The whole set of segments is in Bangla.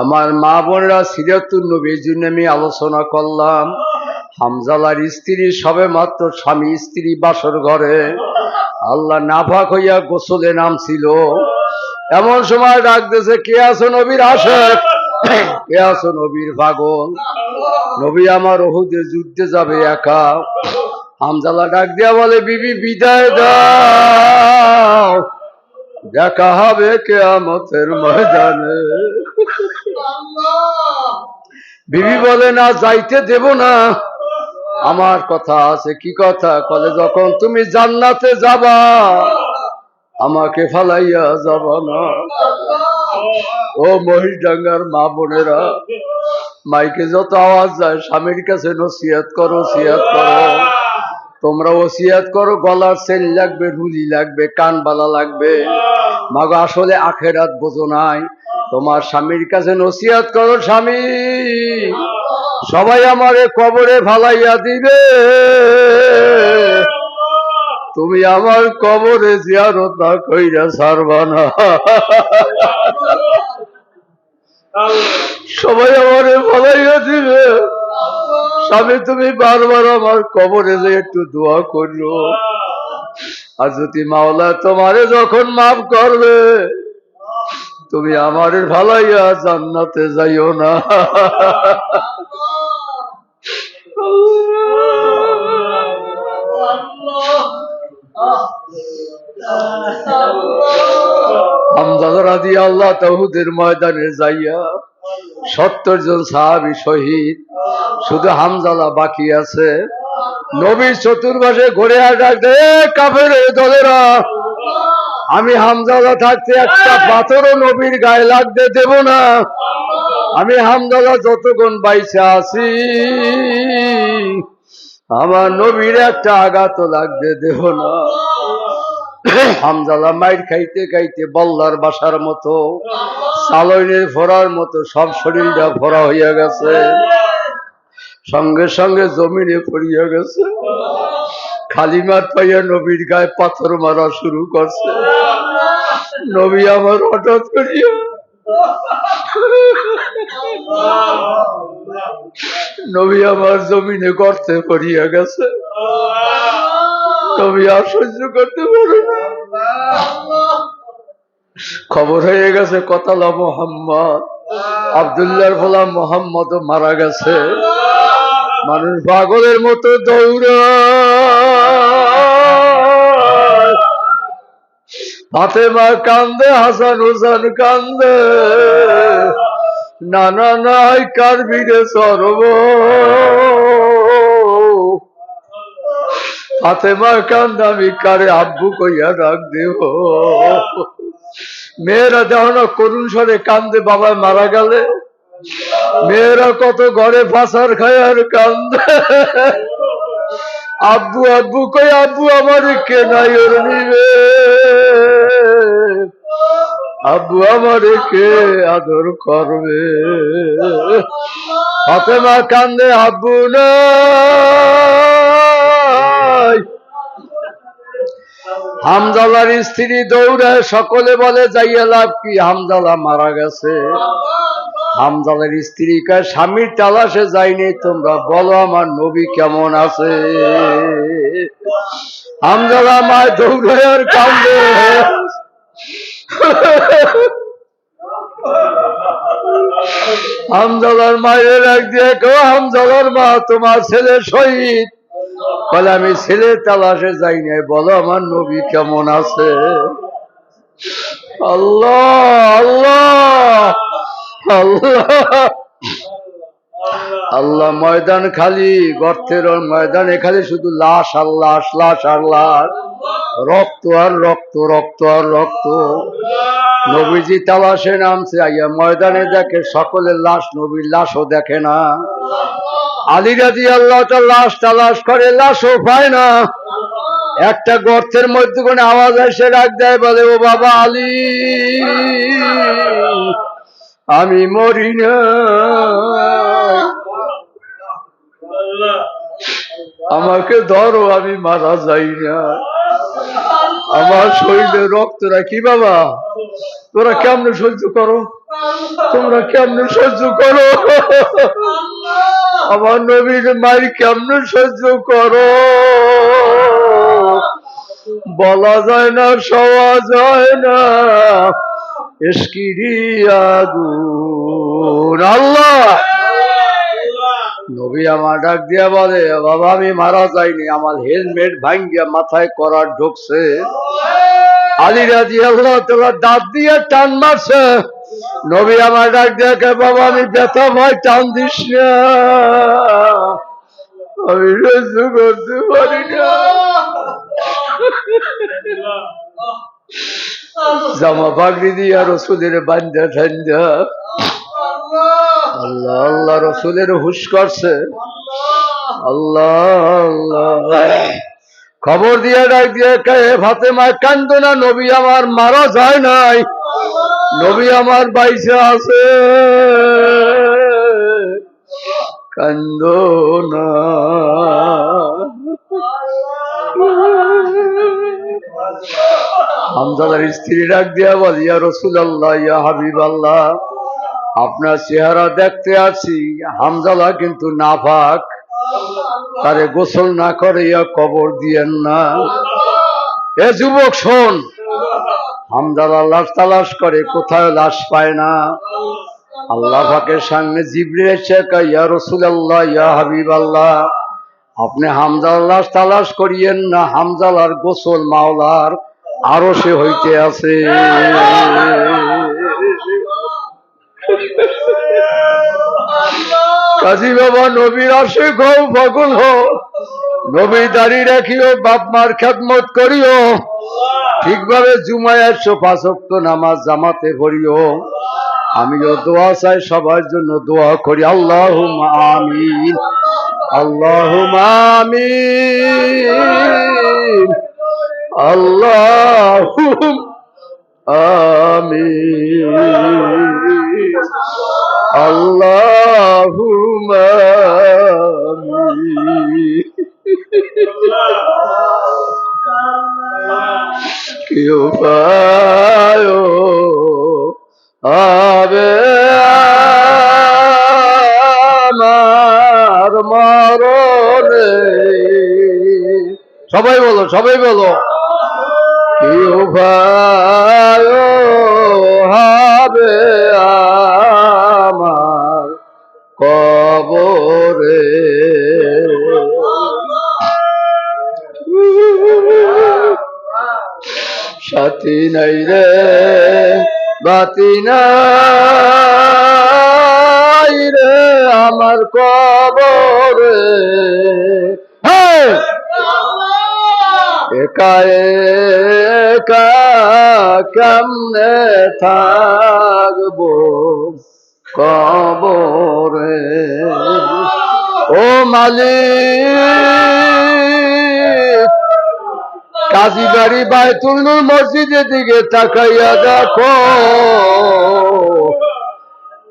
আমার মা বোনেরা সিরাতুল নবীর জন্য আমি আলোচনা করলাম। হামজালার স্ত্রী সবে মাত্র স্বামী, স্ত্রী বাসর ঘরে। আল্লাহ নাফাক হইয়া গোসলে নামছিল। এমন সময় ডাক দিয়েছে কে আছো নবীর আশেক কে আছো নবীর পাগল? নবী আমার ওহুদের যুদ্ধে যাবে একা। হামজালা ডাক দিয়া বলে, বিবি, বিদায় দাও। দেখা হবে কেয়ামতের ময়দানে। বিবি বলে, না, যাইতে দেব না। আমার কথা আছে, কি কথা? কলে যখন তুমি জান্নাতে যাবা, আমাকে ফালাইয়া যাব না। ও মহিষডাঙ্গার মা বোনেরা, মাইকে যত আওয়াজ যায়, স্বামীর কাছে নসিহাত করো সিয়াত করো। তোমরা ওসিয়াত করো, গলার সেল লাগবে, রুলি লাগবে কানবালা লাগবে। মাগো, আসলে আখেরাত বোঝো নাই। তোমার স্বামীর কাছে নসিহাত করো, স্বামী। সবাই আমারে কবরে ফালাইয়া দিবে। তুমি আমার কবরে জিয়ারত না কইরা ছাড়বা না। সবাই আমারে ফালাইয়া দিবে। স্বামী, তুমি বারবার আমার কবরে যে একটু দোয়া করল। আর যদি মাওলা তোমারে যখন মাফ করবে, তুমি আমার ভালাইয়া জান্নাতে যাইও না। হামদাদ রাদি আল্লাহ তাহুদের ময়দানে যাইয়া সত্তর জন সাহাবি শহীদ। শুধু হামজালা বাকি আছে। নবীর চতুর্পাশে ঘুরে ডাকতে কাফের দলেরা, আমি হামজালা থাকতে একটা পাথরও নবীর গায়ে লাগতে দেব না। আমি হামজালা যতক্ষণ বাইসে আছি, আমার নবীর একটা আঘাত লাগতে দেব না। হামজালা মাইর খাইতে খাইতে বল্লার বাসার মতো সালইনের ফোড়ার মতো সব শরীরটা ফোড়া হইয়া গেছে। সঙ্গে সঙ্গে জমিনে পড়িয়া গেছে। খালি মাঠ পাইয়া নবীর গায়ে পাথর মারা শুরু করছে। নবী আমার হঠাৎ করিয়া নবী আমার জমিনে গর্তে পড়িয়া গেছে। নবী আর সহ্য করতে পারে না। খবর হয়ে গেছে, কতালা মোহাম্মদ। আবদুল্লাহর ফলা মোহাম্মদ মারা গেছে। মানুষ পাগলের মতো দৌড় ফাতেমা কান্দে, হাসান হুসান কান্দে। নানা নাই কার ভিড়ে সরব ফাতেমা কান্দ আমি কারে আব্বু কইয়া ডাক দেব। মেয়েরা দেখো না, করুণ স্বরে কান্দে, বাবা মারা গেলে। মেয়েরা কত ঘরে ফাঁসার খায় আর কান্দে। আব্বু আব্বু কই আব্বু, আমার কে নাই ওর নিবে আব্বু, আমার কে আদর করবে? ফাতেমা কান্দে, আব্বু, নাই। হামজালার স্ত্রী দৌড়ায় সকলে বলে, যাইয়া লাভ কি? হামজালা মারা গেছে। হামজালার স্ত্রী কয় স্বামীর তালাশে যায়নি। তোমরা বলো, আমার নবী কেমন আছে? হামজালা মায় দৌড়ায় আর কান্দে হামজালার মায়ের এক দিয়ে কেউ হামজালার মা, তোমার ছেলে শহীদ। বলে, আমি ছেলে তালাশে যাই নাই। বলো, আমার নবী কেমন আছে? আল্লাহ আল্লাহ আল্লাহ। আল্লাহ ময়দান খালি, গর্তের ময়দানে খালি শুধু লাশ আর লাশ লাশ আর লাশ। রক্ত আর রক্ত রক্ত আর রক্ত। নবীজি তালাশে নামছে, আইয়া ময়দানে দেখে সকলের লাশ, নবীর লাশও দেখে না। আলী রাজি আল্লাহ লাশ তালাশ করে, লাশও পায় না। একটা গর্তের মধ্যে কোনো আওয়াজ এসে ডাক দেয়, বলে, ও বাবা আলী, আমি মরি না। আমাকে ধরো, আমি মারা যাই না। আমার শরীরে রক্তরা কি বাবা। তোরা কেমনে সহ্য করো? তোমরা কেমনে সহ্য করো? আমার নবীর মায়ের কেমনে সহ্য করো? বলা যায় না, সওয়া যায় না। এসকিরি আগুন। আল্লাহ! নবী আমার ডাক দিয়া বলে বাবা, আমি মারা যাইনি, আমার হেলমেট ভাঙ্গিয়া মাথায় করার ঢুকছে। আলী রাজি আল্লাহ তোমার দাঁত দিয়ে টান মারছে। নবী আমার ডাক কে, বাবা, আমি ব্যথা ভয় টান দিস না। আমি সহ্য করতে পারি না। জামা পাগড়ি দিয়া রসুলের বান্ধা ঠান্ডা আল্লাহ আল্লাহ রসুলের হুশ করছে। আল্লাহ খবর দিয়ে ডাক দিয়ে কে ফাতেমা কান্দ না, নবী আমার মারা যায় নাই। নবী আমার বাইসে আছে। কান্দ না। হামজাদার স্ত্রী ডাক দিয়া বল, ইয়া রসুল আল্লাহ ইয়া হাবিব আল্লাহ আপনার চেহারা দেখতে আছি হামজালা কিন্তু নাফাক। তারে গোসল না করে ইয়া কবর দিয়েন না। এ যুবক শোন। হামজালা লাশ তালাশ করে কোথায় লাশ পায় না? আল্লাহ পাকের সামনে জিবরে এসে কয়, ইয়া রসুল আল্লাহ ইয়া হাবিব আল্লাহ আপনি হামজাল লাশ তালাশ করিয়েন না? হামজালার গোসল মাওলার আরও সে হইতে আছে। কাজী বাবা নবীর আসে হও পাগল হো। নবী দাঁড়িয়ে রাখিও, বাপ মার খেদমত করিও। ঠিকভাবে জুমায় একশো পাঁচক্ত নামাজ জামাতে পড়িও। আমিও দোয়া চাই সবার জন্য দোয়া করি। আল্লাহ আমিন। আল্লাহ আমিন। আল্লাহ আমিন। কেউ পায় আবে আমার মরণে সবাই বলো সবাই বলো। কেউ ভাই হবে সাথী নাই রে বাতি নাই রে আমার কবরে। হ্যাঁ। একা একা কেমনে থাকব কবরে? ও মালিক, কাজী বাড়ি বায়তুল মসজিদের দিকে তাকাইয়া দেখো,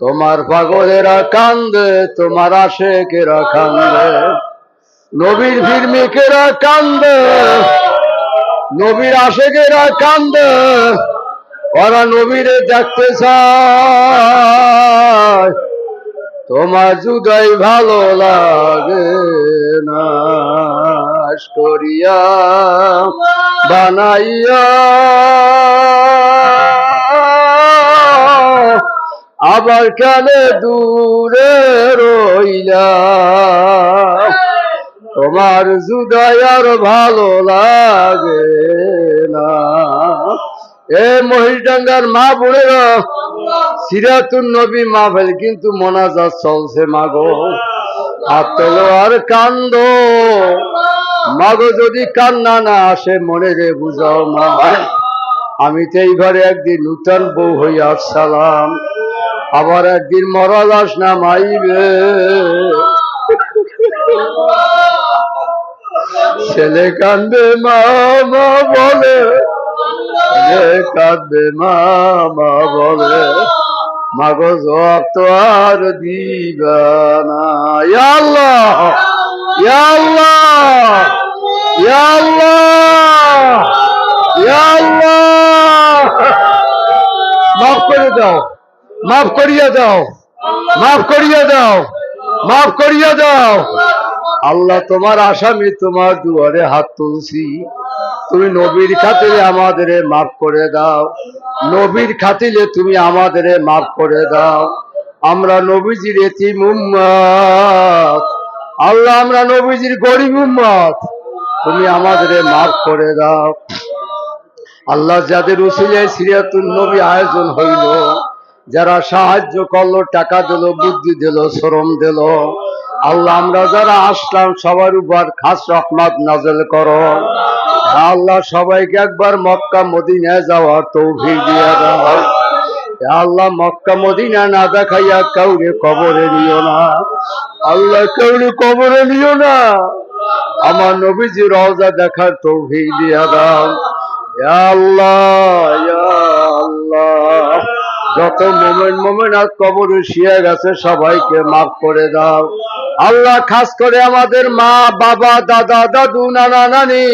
তোমার পাগলেরা কান্দে, তোমার আশেকেরা কান্দে, নবীর ভিড়মিকেরা কান্দে, নবীর আশেকেরা কান্দে, ওরা নবীরে দেখতে চায়। তোমার জুদাই ভালো লাগে না। করিয়া বানাইয়া আবার কেনে দূরে রইলা? তোমার জুদাই আর ভালো লাগে না। এ মহিষডাঙ্গার মা বোনেরা, সিরাতুন নবী মাহফিল কিন্তু মোনাজাত চলছে মাগো। আত্মলো আর কান্দ। মাগো যদি কান্না না আসে, মনে রে বুঝাও মা। আমি তো এই ঘরে একদিন নূতন বউ হইয়া সালাম আবার একদিন মরা লাশ না মাইবে ছেলে কান্দে মা মা বলে ছেলে কান্দে মা মা বলে। মাগো জবাব তো আর দিবা না। ইয়া আল্লাহ আল্লাহ আল্লাহ আল্লাহ। মাফ করে দাও, মাফ করিয়ে দাও, মাফ করিয়ে দাও, মাফ করিয়ে দাও। আল্লাহ তোমার আসামি, তোমার দুয়ারে হাত তুলছি। তুমি নবীর খাতিরে আমাদের মাফ করে দাও। নবীর খাতিলে তুমি আমাদের মাফ করে দাও। আমরা নবীজির এতিম উম্মত। আল্লাহ, আমরা নবীজির গরিব উম্মত। তুমি আমাদের মাফ করে দাও। আল্লাহ যাদের উসিলে সিরিয়াতুল নবী আয়োজন হইল, যারা সাহায্য করল, টাকা দিল, বুদ্ধি দিল, শ্রম দিল আল্লাহ, আমরা যারা আসলাম, সবার উপর খাস রহমত নাজেল করো। আল্লাহ, সবাইকে একবার মক্কা, মদিনায় যাওয়ার তৌফিক দিয়ে দাও। আল্লাহ, মক্কা, মদিনা না দেখাইয়া কাউরে কবরে নিও না। আল্লাহ, কাউরে কবরে নিও না। আমার নবীজি রওজা দেখার তৌফিক দিয়ে দাও। আল্লাহ আল্লাহ। যত মোমেন মোমেন আর কবরে শুয়ে গেছে, সবাইকে মাফ করে দাও। আল্লাহ খাস করে আমাদের মা, বাবা, দাদা, দাদু, নানা, নানি,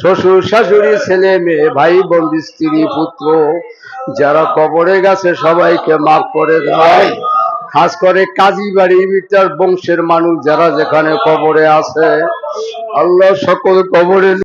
শ্বশুর, শাশুড়ি, ছেলে, মেয়ে, ভাই, বোন, স্ত্রী, পুত্র, যারা কবরে গেছে, সবাইকে মাফ করে দাও। খাস করে কাজী বাড়ি, মিটার বংশের মানুষ যারা যেখানে কবরে আছে, আল্লাহ সকল কবরে